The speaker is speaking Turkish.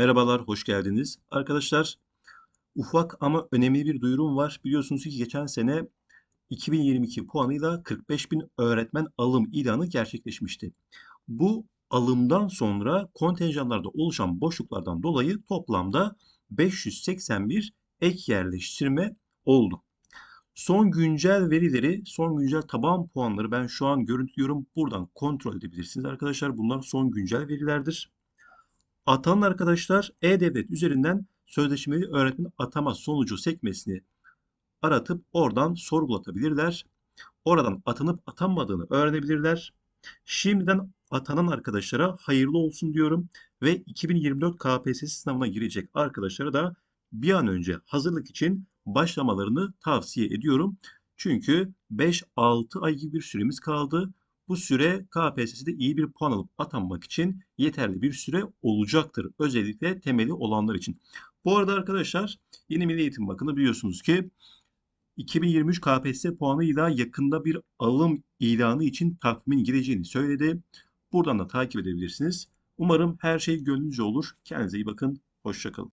Merhabalar, hoş geldiniz. Arkadaşlar, ufak ama önemli bir duyurum var. Biliyorsunuz ki geçen sene 2022 puanıyla 45 bin öğretmen alım ilanı gerçekleşmişti. Bu alımdan sonra kontenjanlarda oluşan boşluklardan dolayı toplamda 581 ek yerleştirme oldu. Son güncel verileri, son güncel taban puanları ben şu an görüntülüyorum. Buradan kontrol edebilirsiniz arkadaşlar. Bunlar son güncel verilerdir. Atanan arkadaşlar E-Devlet üzerinden sözleşmeli öğretmen atama sonucu sekmesini aratıp oradan sorgulatabilirler. Oradan atanıp atanmadığını öğrenebilirler. Şimdiden atanan arkadaşlara hayırlı olsun diyorum ve 2024 KPSS sınavına girecek arkadaşlara da bir an önce hazırlık için başlamalarını tavsiye ediyorum. Çünkü 5-6 ay gibi bir süremiz kaldı. Bu süre KPSS'de iyi bir puan alıp atanmak için yeterli bir süre olacaktır. Özellikle temeli olanlar için. Bu arada arkadaşlar yeni Milli Eğitim Bakanı biliyorsunuz ki 2023 KPSS puanıyla yakında bir alım ilanı için takvimin gireceğini söyledi. Buradan da takip edebilirsiniz. Umarım her şey gönlünüzce olur. Kendinize iyi bakın. Hoşçakalın.